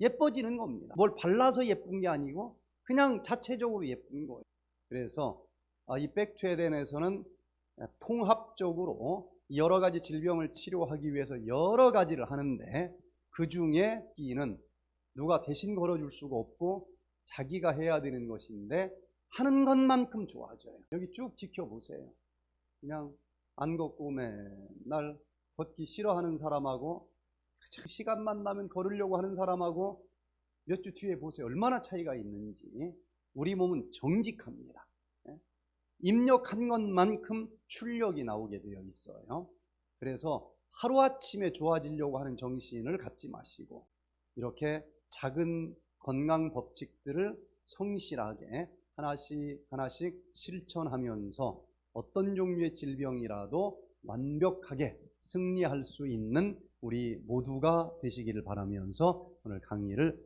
예뻐지는 겁니다. 뭘 발라서 예쁜 게 아니고 그냥 자체적으로 예쁜 거예요. 그래서 아, 이 백투에덴에서는 통합적으로 여러 가지 질병을 치료하기 위해서 여러 가지를 하는데 그 중에 끼는 누가 대신 걸어줄 수가 없고 자기가 해야 되는 것인데 하는 것만큼 좋아져요. 여기 쭉 지켜보세요. 그냥 안 걷고 맨날 걷기 싫어하는 사람하고 그 시간만 나면 걸으려고 하는 사람하고 몇 주 뒤에 보세요. 얼마나 차이가 있는지. 우리 몸은 정직합니다. 예? 입력한 것만큼 출력이 나오게 되어 있어요. 그래서 하루아침에 좋아지려고 하는 정신을 갖지 마시고 이렇게 작은 건강 법칙들을 성실하게 하나씩 하나씩 실천하면서 어떤 종류의 질병이라도 완벽하게 승리할 수 있는 우리 모두가 되시기를 바라면서 오늘 강의를